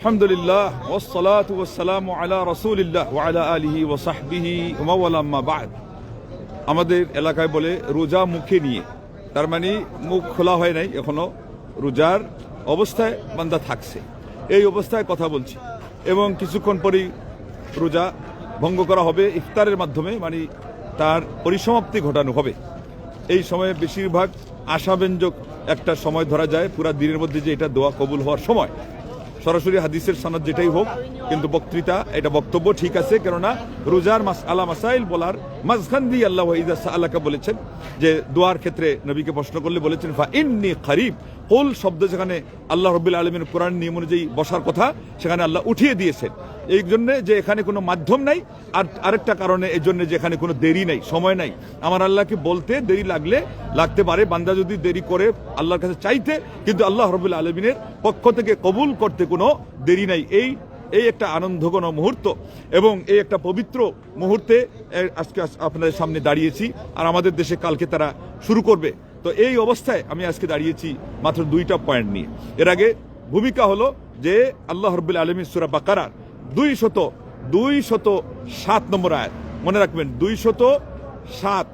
আলহামদুলিল্লাহ ওসলাত ওসালাম আলা রসুলিল্লাহ ওয়ালা আলিহি ওসাহবিহি ওমাওয়ালাম্মা বাদ। আমাদের এলাকায় বলে রোজা মুখে নিয়ে। তার মানে মুখ খোলা হয় নাই এখনও। রোজার অবস্থায় বান্দা থাকছে। এই অবস্থায় কথা বলছি। এবং কিছুক্ষণ পরেই রোজা ভঙ্গ করা হবে ইফতারের মাধ্যমে মানে তার পরিসমাপ্তি ঘটানো হবে। এই সময়ে বেশিরভাগ আশাব্যঞ্জক একটা সময় ধরা যায়। পুরা দিনের মধ্যে যে এটা দোয়া কবুল হওয়ার সময়। সরাসরি হাদিসের সনদ যেটাই হোক, কিন্তু বক্তৃতা, এটা বক্তব্য ঠিক আছে, কেননা রোজার মাস, আলা মাসাইল বলার মাঝখান দিয়ে আল্লাহ আল্লাহকে বলেছেন যে দোয়ার ক্ষেত্রে নবীকে প্রশ্ন করলে বলেছেন ফা ইন্নি খারিফ কোল শব্দ যেখানে আল্লাহ রবিল আলমের কোরআন নিয়ম অনুযায়ী বসার কথা, সেখানে আল্লাহ উঠিয়ে দিয়েছেন। এই জন্যে যে এখানে কোনো মাধ্যম নাই, আর আরেকটা কারণে এই জন্য যে এখানে কোনো দেরি নাই, সময় নাই। আমার আল্লাহকে বলতে দেরি লাগলে লাগতে পারে, বান্দা যদি দেরি করে আল্লাহর কাছে চাইতে, কিন্তু আল্লাহ রবুল্লা আলমিনের পক্ষ থেকে কবুল করতে কোনো দেরি নাই। এই এই একটা আনন্দঘন মুহূর্ত এবং এই একটা পবিত্র মুহূর্তে আজকে আপনাদের সামনে দাঁড়িয়েছি, আর আমাদের দেশে কালকে তারা শুরু করবে। তো এই অবস্থায় আমি আজকে দাঁড়িয়েছি মাত্র দুইটা পয়েন্ট নিয়ে। এর আগে ভূমিকা হলো যে আল্লাহ রব্বুল আলমী সুরা বাকারার দুই শত দুই শত সাত নম্বর আয়াত। মনে রাখবেন দুই শত সাত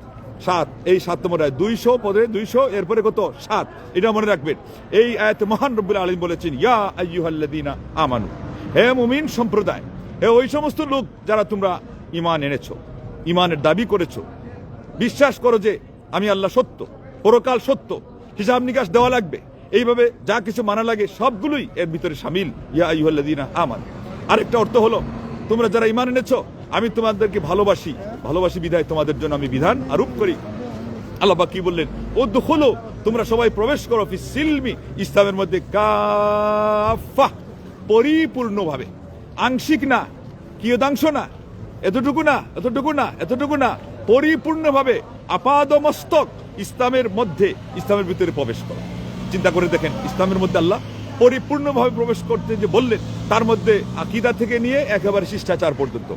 সাত, এই সাত নম্বর আয়াত। দুইশো পদে দুইশো, এরপরে কত? সাত। এটা মনে রাখবেন। এই আয়াতে মহান রব্বুল আলম বলেছেন, ইয়া আইয়ুহাল্লাদিনা আমানু। হে মুমিন সম্প্রদায়, হে ওই সমস্ত লোক যারা তোমরা ইমান এনেছো ইমানের দাবি করেছ, বিশ্বাস করো যে আমি আল্লাহ সত্য, পরকাল সত্য, হিসাব নিকাশ দেওয়া লাগবে। এইভাবে যা কিছু মানা লাগে সবগুলোই এর ভিতরে সামিল। ইয়া আইয়ুহাল্লাদিনা আমান। আরেকটা অর্থ হলো, তোমরা যারা ইমান এনেছো, আমি তোমাদেরকে ভালোবাসি। ভালোবাসি বিধায় তোমাদের জন্য আমি বিধান আরোপ করি। আল্লাহ কি বললেন? ও হলো তোমরা সবাই প্রবেশ করো ফি সিলমি, ইসলামের মধ্যে কাফা পরিপূর্ণভাবে। আংশিক না, কিয়দাংশ না, এতটুকু না এতটুকু না এতটুকু না, পরিপূর্ণভাবে আপাদ মস্তক ইসলামের মধ্যে, ইসলামের ভিতরে প্রবেশ করো। চিন্তা করে দেখেন, ইসলামের মধ্যে আল্লাহ পরিপূর্ণভাবে প্রবেশ করতে যে বললেন, তার মধ্যে আকিদা থেকে নিয়ে একেবারে শিষ্টাচার পর্যন্ত,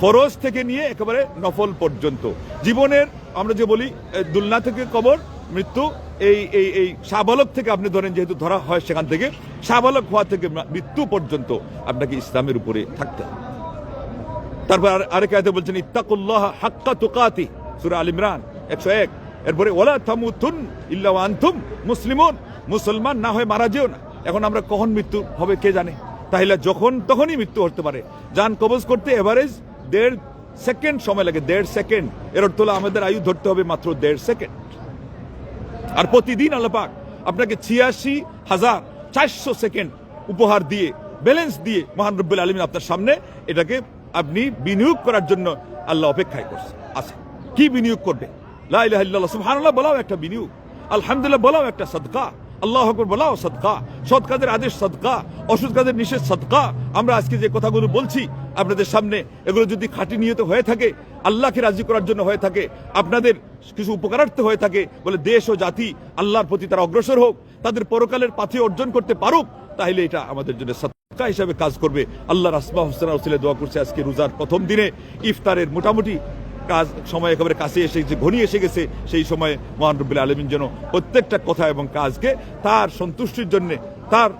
ফরজ থেকে নিয়ে একেবারে নফল পর্যন্ত। জীবনের আমরা যে বলি দুলনা থেকে কবর, মৃত্যু, এই এই এই সাবালক থেকে আপনি ধরেন যেহেতু ধরা হয় সেখান থেকে, সাবালক হওয়া থেকে মৃত্যু পর্যন্ত আপনাকে ইসলামের উপরে থাকতে হবে। তারপর আর- আরেক আয়তে বলছেন, ইত্তাকুল্লাহ হাক্কা তুকাতি সুরা আল ইমরান 101 এরপরে ওলা তামুতুন ইল্লা আনতুম মুসলিমুন মুসলমান না হয়ে মারা যেও না। এখন আমরা কখন মৃত্যু হবে কে জানে? তাহলে যখন তখনই মৃত্যু হতে পারে। যান কবজ করতে এভারেজ দেড় সেকেন্ড সময় লাগে, দেড় সেকেন্ড এর অর্থ হলো আমাদের আয়ু ধরতে হবে মাত্র দেড় সেকেন্ড আর প্রতিদিন আল্লাপাক আপনাকে ছিয়াশি হাজার চারশো সেকেন্ড উপহার দিয়ে ব্যালেন্স দিয়ে মহান রব্বুল আলমিন আপনার সামনে এটাকে আপনি বিনিয়োগ করার জন্য আল্লাহ অপেক্ষায় করছে। আচ্ছা কি বিনিয়োগ করবে? সুবহানাল্লাহ বলাও একটা বিনিয়োগ। আলহামদুলিল্লাহ বলাও একটা সদকা। আল্লাহ আকবর বলাও সদকা। সৎ কাজের আদেশ সদকা অসৎ কাজের নিষেধ সদকা। আমরা আজকে যে কথাগুলো বলছি আপনাদের সামনে, এগুলো যদি খাঁটি নিয়ত হয়ে থাকে, আল্লাহকে রাজি করার জন্য হয়ে থাকে, আপনাদের কিছু উপকারার্থে হয়ে থাকে, বলে দেশ ও জাতি আল্লাহর প্রতি তারা অগ্রসর হোক, তাদের পরকালের পাথে অর্জন করতে পারুক, তাহলে এটা আমাদের জন্য সৎকা হিসাবে কাজ করবে। আল্লাহ রাসমা হোসেন দোয়া করছে আজকে রোজার প্রথম দিনে। ইফতারের মোটামুটি কাজ, সময় একেবারে কাছে এসে যে ঘনিয়ে এসে গেছে, সেই সময় মহান রব্বুল আলমিন যেন প্রত্যেকটা কথা এবং কাজকে তার সন্তুষ্টির জন্য, তার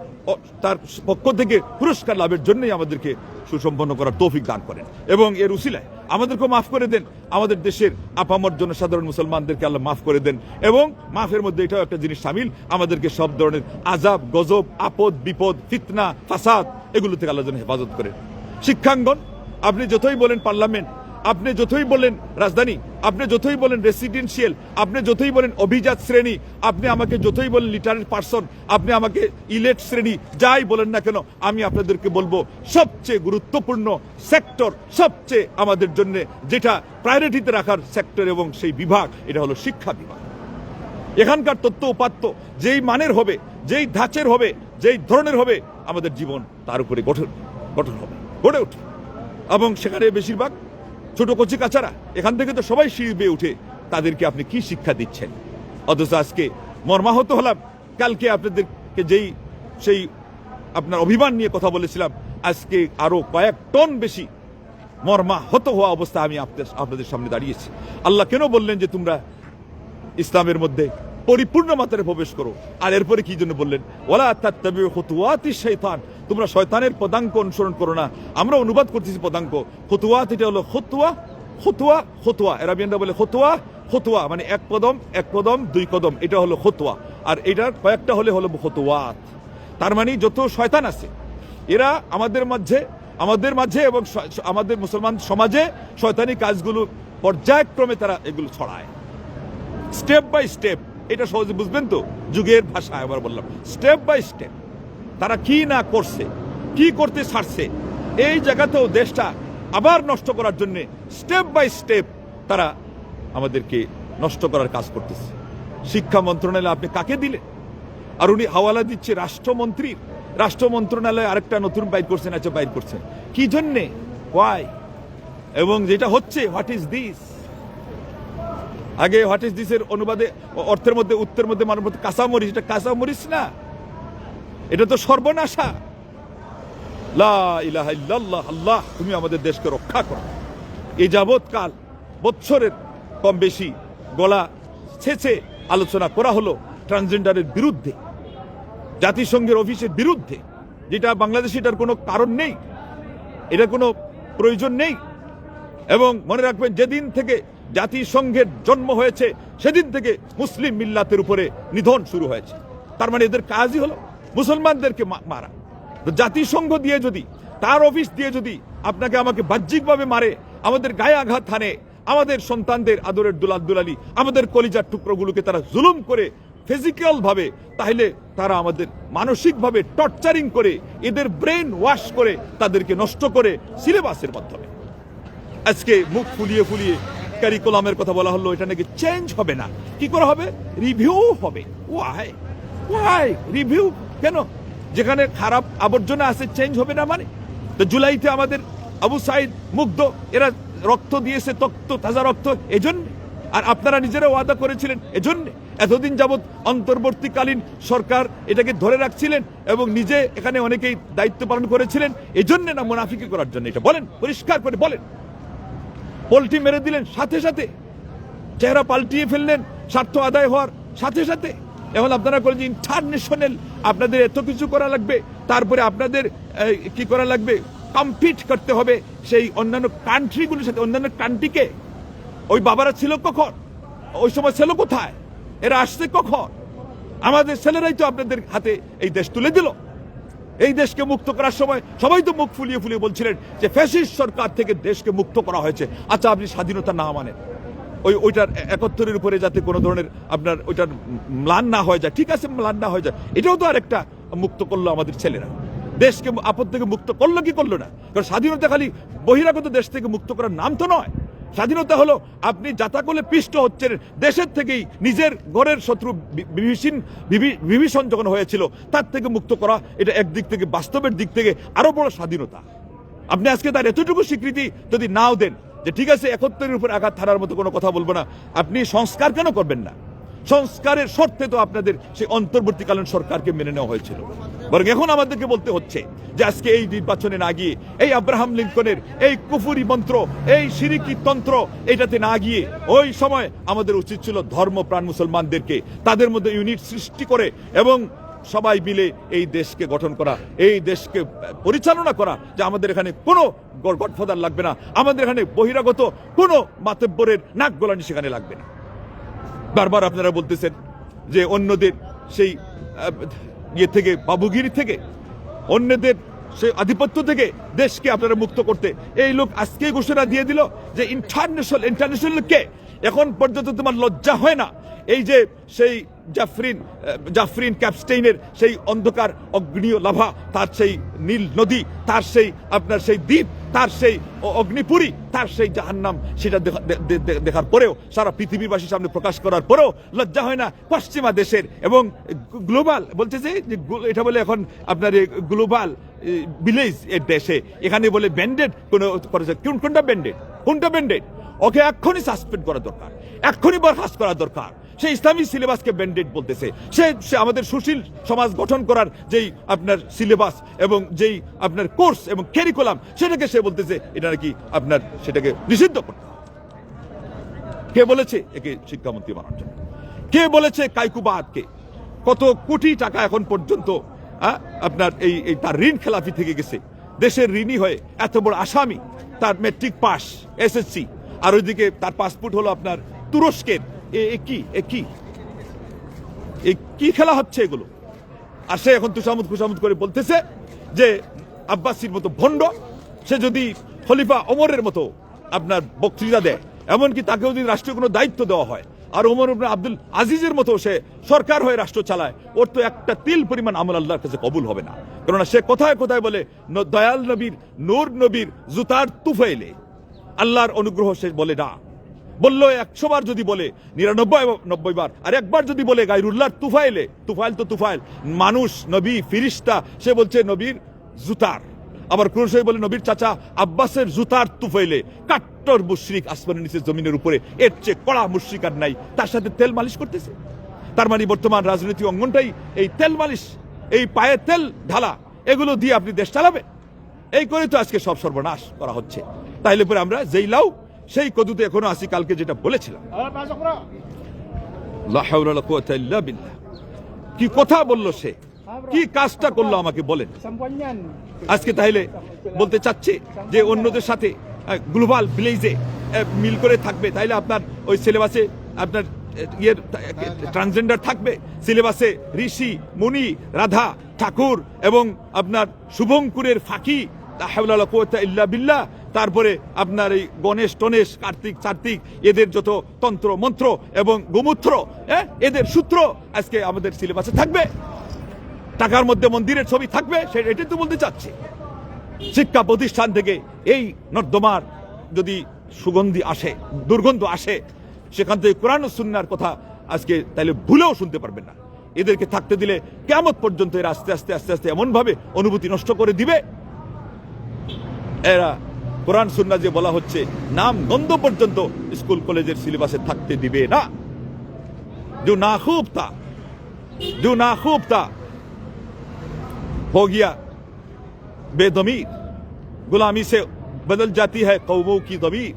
তার পক্ষ থেকে পুরস্কার লাভের জন্যই আমাদেরকে সুসম্পন্ন করার তৌফিক দান করেন। এবং এর উসিলায় আমাদেরকেও মাফ করে দেন। আমাদের দেশের আপামর জনসাধারণ মুসলমানদেরকে আল্লাহ মাফ করে দেন। এবং মাফের মধ্যে এটাও একটা জিনিস সামিল, আমাদেরকে সব ধরনের আজাব গজব, আপদ, বিপদ, ফিতনা, ফাসাদ, এগুলো থেকে আল্লাহ যেন হেফাজত করেন। শিক্ষাঙ্গন, আপনি যতই বলেন পার্লামেন্ট আপনি যতই বলেন রাজধানী, আপনি যতই বলেন রেসিডেন্সিয়াল আপনি যতই বলেন অভিজাত শ্রেণি, আপনি আমাকে যতই বলেন লিটারের পার্সন আপনি আমাকে ইলেট শ্রেণি, যাই বলেন না কেন, আমি আপনাদেরকে বলব সবচেয়ে গুরুত্বপূর্ণ সেক্টর সবচেয়ে আমাদের জন্য যেটা প্রায়োরিটিতে রাখার সেক্টর এবং সেই বিভাগ, এটা হলো শিক্ষা বিভাগ। এখানকার তথ্য উপাত্ত, যেই মানের হবে, যেই ধাঁচের হবে, যেই ধরনের হবে, আমাদের জীবন তার উপরে গঠন গঠন হবে, গড়ে উঠবে। এবং সেখানে বেশিরভাগ ছোট কচি কাচারা এখান থেকে তো সবাই সিঁড়ি বেয়ে উঠে, তাদেরকে আপনি কি শিক্ষা দিচ্ছেন? অথচ আজকে মর্মাহত হলাম, কালকে আপনাদেরকে যেই, সেই আপনার অভিমান নিয়ে কথা বলেছিলাম, আজকে আরও কয়েক টন বেশি মর্মাহত হওয়া অবস্থা আমি আপনাদের সামনে দাঁড়িয়েছি। আল্লাহ কেন বললেন যে তোমরা ইসলামের মধ্যে পরিপূর্ণ মাত্রায় প্রবেশ করো। আর এরপরে কি জন্য বললেন? ওলা খুতুওয়াতি শয়তান তোমরা শয়তানের পদাঙ্ক অনুসরণ করো না। আমরা অনুবাদ করতেছি পদাঙ্ক। হতুয়া এটা হলো হতুয়া হতুয়া হতুয়া এরাবিয়ানরা বলে হতুয়া হতুয়া মানে এক কদম এক কদম, দুই কদম। এটা হলো হতুয়া আর এটার কয়েকটা হলে হলো হতুয়াত তার মানে যত শয়তান আছে, এরা আমাদের মাঝে আমাদের মাঝে এবং আমাদের মুসলমান সমাজে শয়তানি কাজগুলো পর্যায়ক্রমে তারা এগুলো ছড়ায়। স্টেপ বাই স্টেপ এটা সহজে বুঝবেন তো? যুগের ভাষা আবার বললাম। স্টেপ বাই স্টেপ তারা কি না করছে, কি করতে ছাড়ছে, এই জায়গাতেও দেশটা আবার নষ্ট করার জন্যে স্টেপ বাই স্টেপ তারা আমাদেরকে নষ্ট করার কাজ করতেছে। শিক্ষা মন্ত্রণালয় আপনি কাকে দিলেন? আর উনি হাওয়ালা দিচ্ছে রাষ্ট্রমন্ত্রী রাষ্ট্র মন্ত্রণালয় আরেকটা নতুন বাইর করছেন আচ্ছা বাইর করছেন। কি জন্যে? ওয়াই এবং যেটা হচ্ছে হোয়াট ইজ দিস আগে হোয়াট ইজ দিস এর অনুবাদে, অর্থের মধ্যে, উত্তর মধ্যে মানুষ বলতো কাঁচামরিচ, এটা কাঁচামরিচ না? এটা তো সর্বনাশা। লা আল্লাহ, তুমি আমাদের দেশকে রক্ষা করো। এই যাবৎকাল, বৎসরের কম বেশি গলা ছেছে আলোচনা করা হলো ট্রান্সজেন্ডারের বিরুদ্ধে, জাতিসংঘের অফিসের বিরুদ্ধে, যেটা বাংলাদেশে এটার কোনো কারণ নেই এটা কোনো প্রয়োজন নেই। এবং মনে রাখবেন, যেদিন থেকে জাতিসংঘের জন্ম হয়েছে, সেদিন থেকে মুসলিম মিল্লাতের উপরে নিধন শুরু হয়েছে। তার মানে এদের কাজই হলো মুসলমানদেরকে মারা। জাতিসংঘ দিয়ে যদি, তার অফিস দিয়ে যদি আপনাকে আমাকে বাহ্যিকভাবে মারে, আমাদের গায়ে আঘাত হানে, আমাদের সন্তানদের আদরের দুলাল দুলালি, আমাদের কলিজার টুকরোগুলোকে তারা জুলুম করে ফিজিক্যাল ভাবে তাহলে তারা আমাদের মানসিকভাবে টর্চারিং করে, এদের ব্রেন ওয়াশ করে, তাদেরকে নষ্ট করে সিলেবাসের মাধ্যমে। আজকে মুখ ফুলিয়ে ফুলিয়ে ক্যারিকুলামের কথা বলা হলো, এটা নাকি চেঞ্জ হবে না। কি করে হবে? রিভিউ হবে। ওয়াই ওয়াই রিভিউ কেন? যেখানে খারাপ আবর্জনা আছে চেঞ্জ হবে না মানে? তো জুলাইতে আমাদের আবু সাইদ মুগ্ধ, এরা রক্ত দিয়েছে তক্ত, তাজা রক্ত, এজন্য। আর আপনারা নিজেরা ওয়াদা করেছিলেন, এজন্য। এতদিন যাবৎ অন্তর্বর্তীকালীন সরকার এটাকে ধরে রাখছিলেন এবং নিজে এখানে অনেকেই দায়িত্ব পালন করেছিলেন, এজন্য না মুনাফিকি করার জন্য এটা বলেন, পরিষ্কার করে বলেন। পোল্ট্রি মেরে দিলেন সাথে সাথে। চেহারা পাল্টিয়ে ফেললেন, স্বার্থ আদায় হওয়ার সাথে সাথে। এখন আপনারা করেন যে ইন্টারন্যাশনাল আপনাদের এত কিছু করা লাগবে, তারপরে আপনাদের কি করা লাগবে? কম্পিট করতে হবে সেই অন্যান্য কান্ট্রিগুলোর সাথে। অন্যান্য কান্ট্রিকে ওই বাবারা ছিল কখন? ওই সময় ছিল কোথায়? এরা আসছে কখন? আমাদের ছেলেরাই তো আপনাদের হাতে এই দেশ তুলে দিল। এই দেশকে মুক্ত করার সময় সবাই তো মুখ ফুলিয়ে ফুলিয়ে বলছিলেন যে ফ্যাসিস্ট সরকার থেকে দেশকে মুক্ত করা হয়েছে। আচ্ছা আপনি স্বাধীনতা না মানেন। ওই ওইটার একাত্তরের উপরে যাতে কোনো ধরনের আপনার ওইটার ম্লান না হয়ে যায়। ঠিক আছে, ম্লান না হয়ে যায়। এটাও তো আরেকটা মুক্ত করল আমাদের ছেলেরা। দেশকে আপদ থেকে মুক্ত করল কি করল না? কারণ স্বাধীনতা খালি বহিরাগত দেশ থেকে মুক্ত করার নাম তো নয়। স্বাধীনতা হলো আপনি যাতাকলে পিষ্ট হচ্ছেন দেশের থেকেই নিজের ঘরের শত্রু বিভীষণ বিভী- বিভীষণ যখন হয়েছিল, তার থেকে মুক্ত করা, এটা একদিক থেকে বাস্তবের দিক থেকে আরও বড় স্বাধীনতা। আপনি আজকে তার এতটুকু স্বীকৃতি যদি নাও দেন, যে ঠিক আছে একত্রের উপর আঘাত থানার মতো কোনো কথা বলব না, আপনি সংস্কার কেন করবেন না? সংস্কারের শর্তে তো আপনাদের সেই অন্তর্বর্তীকালীন সরকারকে মেনে নেওয়া হয়েছিল। বরং এখন আমাদেরকে বলতে হচ্ছে যে আজকে এই নির্বাচনে না গিয়ে এই আব্রাহাম লিঙ্কনের এই কুফুরি মন্ত্র, এই সিরিকি তন্ত্র এটাতে না গিয়ে ওই সময় আমাদের উচিত ছিল ধর্মপ্রাণ মুসলমানদেরকে তাদের মধ্যে ইউনিট সৃষ্টি করে এবং সবাই মিলে এই দেশকে গঠন করা, এই দেশকে পরিচালনা করা যে আমাদের এখানে কোনো গডফাদার লাগবে না, আমাদের এখানে বহিরাগত কোনো মাতব্বরের নাক গোলানি সেখানে লাগবে না। বারবার আপনারা বলতেছেন যে অন্যদের সেই ইয়ে থেকে, বাবুগিরি থেকে, অন্যদের সেই আধিপত্য থেকে দেশকে আপনারা মুক্ত করতে। এই লোক আজকে ঘোষণা দিয়ে দিল যে ইন্টারন্যাশনাল ইন্টারন্যাশনাল কে? এখন পর্যন্ত তোমার লজ্জা হয় না? এই যে সেই জাফরিন জাফরিন ক্যাপস্টেইনের সেই অন্ধকার অগ্নিয় লাভা তার সেই নীল নদী, তার সেই আপনার সেই দ্বীপ তার সেই অগ্নিপুরী, তার সেই জাহান্নাম, সেটা দেখার পরেও, সারা পৃথিবীবাসীর সামনে প্রকাশ করার পরেও লজ্জা হয় না পশ্চিমা দেশের এবং গ্লোবাল, বলছে যে এটা বলে এখন আপনার গ্লোবাল ভিলেজ এর দেশে। এখানে বলে ব্যান্ডেড কোন- কোনটা ব্যান্ডেড? কোনটা ব্যান্ডেড? ওকে এক্ষুনি সাসপেন্ড করা দরকার। এক্ষুনি বরখাস্ত করা দরকার। সে ইসলামী সিলেবাসকে ব্যান্ডেড বলতেছে। সে সে আমাদের সুশীল সমাজ গঠন করার যেই আপনার সিলেবাস এবং যেই আপনার কোর্স এবং ক্যারিকুলাম সেটাকে সে বলতেছে, এটা নাকি আপনার সেটাকে নিষিদ্ধ করতে কে বলেছে? একে শিক্ষামন্ত্রী বানার জন্য। কে বলেছে কাইকুবাদকে? কত কোটি টাকা এখন পর্যন্ত আপনার এই এই তার ঋণ খেলাফি থেকে গেছে। দেশের ঋণী হয়ে এত বড় আসামি, তার মেট্রিক পাস এসএসসি আর ওইদিকে তার পাসপোর্ট হলো আপনার তুরস্কের। কি? কি? কি খেলা হচ্ছে এগুলো? আর সে এখন তুষামুদ খুশামুদ করে বলতেছে যে আব্বাসির মতো ভণ্ড, সে যদি খলিফা ওমরের মতো আপনার বক্তৃতা দেয়, এমনকি যদি রাষ্ট্রীয় কোনো দায়িত্ব দেওয়া হয়, আর ওমর আব্দুল আজিজের মতো সে সরকার হয়ে রাষ্ট্র চালায়, ওর তো একটা তিল পরিমাণ আমল আল্লাহর কাছে কবুল হবে না। কেননা সে কোথায় কোথায় বলে দয়াল নবীর, নূর নবীর জুতার তুফাইলে আল্লাহর অনুগ্রহ সে বলে না। বলল, একশো বার যদি বলে, নিরানব্বই নব্বই বার। আর একবার যদি বলে গাইরুল্লাহর তুফাইলে, তুফাইল তো তুফাইল। মানুষ, নবী, ফিরিস্তা, সে বলছে, নবীর জুতার। আবার সময় বলে, নবীর চাচা আব্বাসের জুতার তুফাইলে, কাট্টর মুশরিক আসমানের নিচে জমিনের উপরে, এর চেয়ে কড়া মুশরিক আর নাই, তার সাথে তেল মালিশ করতেছে। তার মানে বর্তমান রাজনৈতিক অঙ্গনটাই এই তেল মালিশ, এই পায়ে তেল ঢালা, এগুলো দিয়ে আপনি দেশ চালাবেন। এই করে তো আজকে সব সর্বনাশ করা হচ্ছে। তাইলে পরে আমরা যেই লাউ সেই কদুতে এখনও আসি, কালকে যেটা বলেছিলাম। কি কথা বলল সে? কি কাজটা করল আমাকে বলেন। আজকে তাহলে বলতে চাচ্ছি যে অন্যদের সাথে গ্লোবাল ভিলেজে মিল করে থাকবে। তাইলে আপনার ওই সিলেবাসে আপনার ইয়ের ট্রান্সজেন্ডার থাকবে। সিলেবাসে ঋষি, মুনি, রাধা, ঠাকুর এবং আপনার শুভঙ্কুরের ফাঁকি। ইল্লা বিল্লাহ। তারপরে আপনার এই গণেশ, টনেশ, কার্তিক চার্তিক এদের যত তন্ত্র, মন্ত্র এবং গোমূত্র হ্যাঁ এদের সূত্র আজকে আমাদের সিলেবাসে থাকবে। টাকার মধ্যে মন্দিরের ছবি থাকবে, সে এটাই তো বলতে চাচ্ছে। শিক্ষা প্রতিষ্ঠান থেকে এই নর্দমার যদি সুগন্ধি আসে, দুর্গন্ধ আসে, সেখান থেকে কোরআন সুন্নার কথা আজকে তাহলে ভুলেও শুনতে পারবেন না। এদেরকে থাকতে দিলে কেমন পর্যন্ত এরা আস্তে আস্তে আস্তে আস্তে এমনভাবে অনুভূতি নষ্ট করে দিবে। এরা কোরআন সুন্না যে বলা হচ্ছে নাম গন্ধ পর্যন্ত স্কুল কলেজের সিলেবাসে থাকতে দিবে না जो नाखूब था जो नाखूब था हो गया बेदमीर गुलामी से बदल जाती है कौमों की दमीर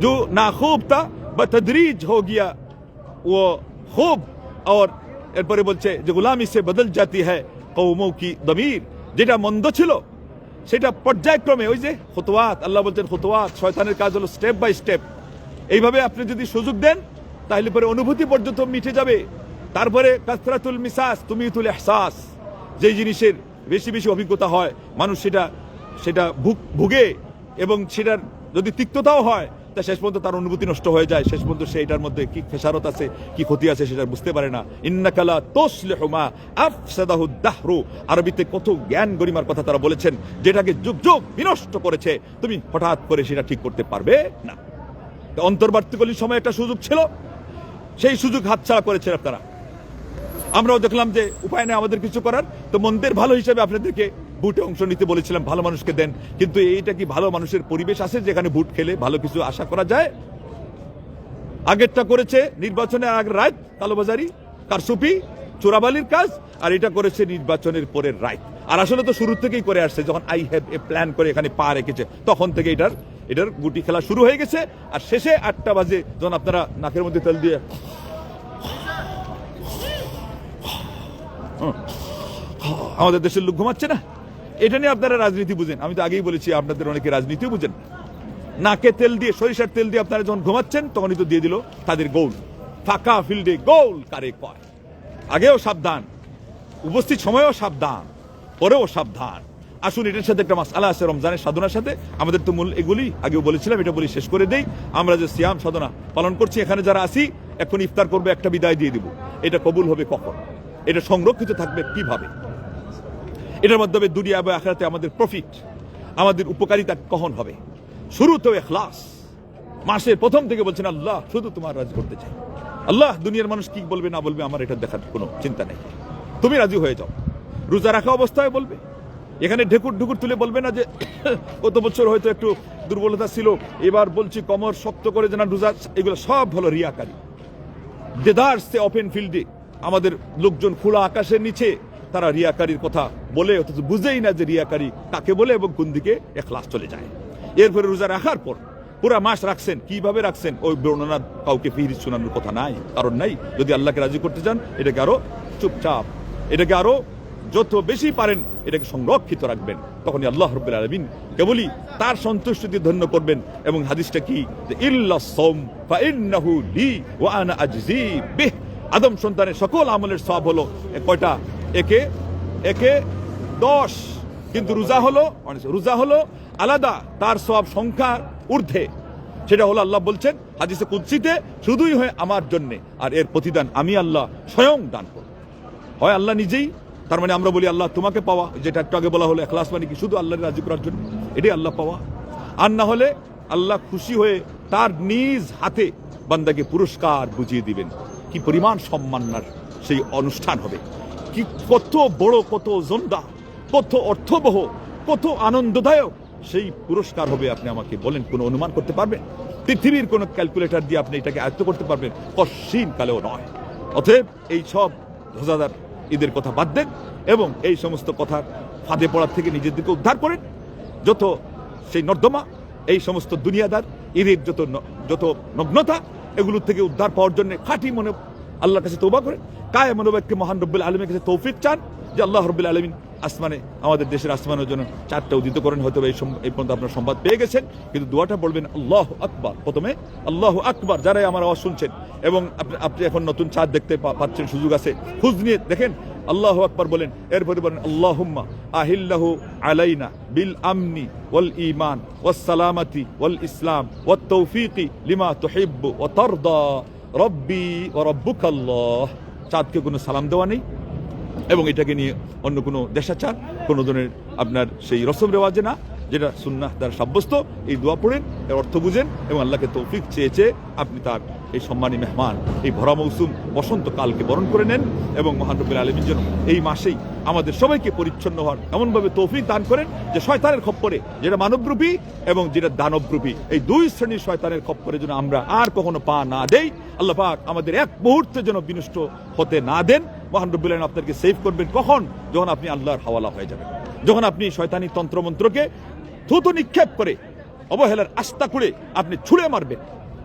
जो नाखूब था बतदरीज हो गया वो खूब और এরপরে বলছে যে গোলামি সে বদল জাতি হ্যায় কৌমৌ কি দমির যেটা মন্দ ছিল সেটা পর্যায়ক্রমে, ওই যে হতোয়াত আল্লাহ বলছেন হতোয়াত শয়তানের কাজ হলো স্টেপ বাই স্টেপ এইভাবে আপনি যদি সুযোগ দেন, তাহলে পরে অনুভূতি পর্যন্ত মিটে যাবে। তারপরে কাসরাতুল মিসাস তুমি তুল এহসাস যেই জিনিসের বেশি বেশি অভিজ্ঞতা হয়, মানুষ সেটা সেটা ভুগে এবং সেটার যদি তিক্ততাও হয় তা শেষ পর্যন্ত তার অনুভূতি নষ্ট হয়ে যায়। শেষ পর্যন্ত সে এটার মধ্যে কি খেসারত আছে, কি ক্ষতি আছে সেটা বুঝতে পারে না। ইন্নাকালা তোসলেহুমা আফসাদাহু দাহরু। আরবিতে কত জ্ঞান গরিমার কথা তারা বলেছেন, যেটাকে যুগ যুগ বিনষ্ট করেছে। তুমি হঠাৎ করে সেটা ঠিক করতে পারবে না। অন্তর্বর্তীকালীন সময় একটা সুযোগ ছিল। সেই সুযোগ হাতছাড়া করেছেন আপনারা। আমরাও দেখলাম যে উপায় নেই আমাদের কিছু করার। তো মন্দের ভালো হিসেবে আপনাদেরকে ভোটে অংশ নিতে বলেছিলাম, ভালো মানুষকে দেন। কিন্তু এইটা কি ভালো মানুষের পরিবেশ আছে যেখানে ভোট খেলে ভালো কিছু আশা করা যায়? আগেরটা করেছে নির্বাচনের আগে রায়, কালোবাজারি, কারসুপি, চোরাবালির কাজ, আর এটা করেছে নির্বাচনের পরের রায়। আর আসলে তো শুরু থেকেই করে আসছে, যখন আই হ্যাভ এ প্ল্যান করে এখানে পা রেখেছে, তখন থেকে এটার এটার গুটি খেলা শুরু হয়ে গেছে। আর শেষে আটটা বাজে, যখন আপনারা নাকের মধ্যে তেল দিয়ে আমাদের দেশের লোক ঘুমাচ্ছে না? এটা নিয়ে আপনারা রাজনীতি বুঝেন। আমি তো আগেই বলেছি, আপনাদের অনেকে রাজনীতি বুঝেন। নাকে তেল দিয়ে, সরিষার তেল দিয়ে আপনারা যখন ঘুমাচ্ছেন, তখনই তো দিয়ে দিল তাদের গোল। ফাঁকা ফিল্ডে গোল কারে কয়। আগেও সাবধান, উপস্থিত সময়েও সাবধান, পরেও সাবধান। আসুন, এটার সাথে একটা মাসালা আছে, রমজানের সাধনার সাথে। আমাদের তো মূল এগুলি, আগেও বলেছিলাম, এটা বলি শেষ করে দেই। আমরা যে সিয়াম সাধনা পালন করছি, এখানে যারা আসি এখন ইফতার করবে, একটা বিদায় দিয়ে দিব। এটা কবুল হবে কখন? এটা সংরক্ষিত থাকবে কীভাবে? এটার মাধ্যমে দুনিয়া এবং আখেরাতে আমাদের প্রফিট আমাদের উপকারিতা কখন হবে? শুরু শুরুতেও এখলাস। মাসের প্রথম থেকে বলছেন, আল্লাহ, শুধু তোমার রাজি করতে চাই। আল্লাহ, দুনিয়ার মানুষ কি বলবে, না বলবে, আমার এটা দেখার কোনো চিন্তা নেই। তুমি রাজি হয়ে যাও। রোজা রাখা অবস্থায় বলবে। এখানে ঢেকুর ঢুকুর তুলে বলবে না যে, গত বছর হয়তো একটু দুর্বলতা ছিল, এবার বলছি কমর শক্ত করে যেন রোজা, এগুলো সব হলো রিয়াকারী। দেদার সে ওপেন ফিল্ডে আমাদের লোকজন খোলা আকাশের নিচে তারা রিয়াকারীর কথা বলে, অথচ বুঝেই না যে রিয়াকারী কাকে বলে এবং কোন দিকে এখলাস চলে যায়। এরপরে রোজা রাখার পর পুরা মাস রাখছেন। কীভাবে রাখছেন? ওই বর্ণনা কাউকে ফিরিস শোনানোর কথা নাই, কারণ নাই। যদি আল্লাহকে রাজি করতে চান, এটাকে আরও চুপচাপ, এটাকে আরও যত বেশি পারেন, এটাকে সংরক্ষিত রাখবেন। তখনই আল্লাহ রব্বুল আলমিন কেবলই তার সন্তুষ্টি ধন্য করবেন। এবং হাদিসটা কি? আদম সন্তানের সকল আমলের সব হলো কয়টা? একে একে দশ। কিন্তু রোজা হলো রোজা হলো আলাদা, তার সব সংখ্যার ঊর্ধ্বে। সেটা হলো আল্লাহ বলছেন, হাদিসে কুৎসিতে শুধুই হয় আমার জন্যে, আর এর প্রতিদান আমি আল্লাহ স্বয়ং দান করব। হয় আল্লাহ নিজেই, তার মানে আমরা বলি আল্লাহ তোমাকে পাওয়া, যেটা একটু আগে বলা হলো, এখলাস মানে কি, শুধু আল্লাহর রাজি করার জন্য, এটাই আল্লাহ পাওয়া। আর না হলে আল্লাহ খুশি হয়ে তার নিজ হাতে বান্দাকে পুরস্কার বুঝিয়ে দিবেন। কি পরিমাণ সম্মাননার সেই অনুষ্ঠান হবে। কি কত বড়, কত জন্দা, কত অর্থবহ, কত আনন্দদায়ক। সেই পুরস্কার হবে আপনি আমাকে বলেন, কোনো অনুমান করতে পারবেন? পৃথিবীর কোনো ক্যালকুলেটর দিয়ে আপনি এটাকে আয়ত্ত করতে পারবেন? কশিন কালেও নয়। অতএব এই সব রোজাদার ঈদের কথা বাদ দেন এবং এই সমস্ত কথার ফাঁদে পড়ার থেকে নিজেদেরকে উদ্ধার করেন। যত সেই নর্দমা, এই সমস্ত দুনিয়াদার ঈদের যত যত নগ্নতা এগুলোর থেকে উদ্ধার পাওয়ার জন্য খাঁটি মনে আল্লাহর কাছে তৌবা করেন কায় মনোবাক্যে মহান রব্বুল আলমের কাছে তৌফিক চান যে আল্লাহ রব্বুল আলমিন আসমানে, আমাদের দেশের আসমানের জন্য চারটা উদিত করেন। হয়তো এই এই পর্যন্ত আপনার সংবাদ পেয়ে গেছেন, কিন্তু দোয়াটা বলবেন, আল্লাহ আকবার। প্রথমে, আল্লাহ আকবার। যারাই আমার আওয়াজ শুনছেন এবং আপনি আপনি এখন নতুন চাঁদ দেখতে পাচ্ছেন, সুযোগ আছে, খুঁজ নিয়ে দেখেন, আল্লাহ আকবার বলেন। এরপরে বলেন, আল্লাহুম্মা আহিল্লাহু আলাইনা বিল আমনি ওয়াল ইমান ওয়াস সালামাতি ওয়াল ইসলাম ওয়াত তৌফিকি লিমা তুহিব্বু ওয়া তারদা। রব্বি ওয়া রাব্বুকাল্লাহ। চাঁদকে কোনো সালাম দেওয়া নেই এবং এটাকে নিয়ে অন্য কোনো দেশাচার, কোনো ধরনের আপনার সেই রসম রেওয়াজে না, যেটা সুন্নাহ তার সাব্যস্ত। এই দোয়া পড়েন, এর অর্থ বুঝেন এবং আল্লাহকে তৌফিক চেয়ে চেয়ে আপনি তার এই সম্মানী মেহমান, এই ভরা মৌসুম বসন্তকালকে বরণ করে নেন এবং মহানবীর আলমীর জন্য এই মাসেই আমাদের সবাইকে পরিচ্ছন্ন হওয়ার এমনভাবে তৌফিক দান করেন যে শয়তানের খপ্পরে যেটা মানবরূপী এবং যেটা দানবরূপী, এই দুই শ্রেণির শয়তানের খপ্পরে যেন আমরা আর কখনো পা না দেই। আল্লাহ পাক আমাদের এক মুহূর্তে যেন বিনষ্ট হতে না দেন। মহান রব্বুল আলামিন আপনাকে সেভ করবেন কখন? যখন আপনি আল্লাহর হাওয়ালা হয়ে যাবেন। যখন আপনি শয়তানি তন্ত্রমন্ত্রকে থুতু নিক্ষেপ করে অবহেলার আস্থা করে আপনি ছুঁড়ে মারবেন।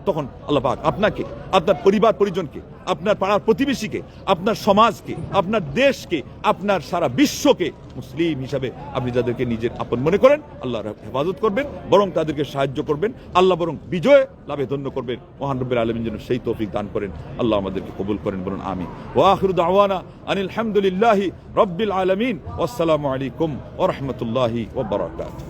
তখন আল্লাহ আপনাকে, আপনার পরিবার পরিজনকে, আপনার পাড়ার প্রতিবেশীকে, আপনার সমাজকে, আপনার দেশকে, আপনার সারা বিশ্বকে মুসলিম হিসাবে আপনি যাদেরকে নিজের আপন মনে করেন আল্লাহ হেফাজত করবেন, বরং তাদেরকে সাহায্য করবেন, আল্লাহ বরং বিজয়, লাভে ধন্য করবেন। মহান রব্বের আলমিন যেন সেই তৌফিক দান করেন, আল্লাহ আমাদেরকে কবুল করেন বলুন আমি ওয়াখির দাওয়ানা আনিল হামদুলিল্লাহি রব্বিল আলামিন। আসসালামু আলাইকুম ওয়া রাহমাতুল্লাহি ওয়া বারাকাতুহু।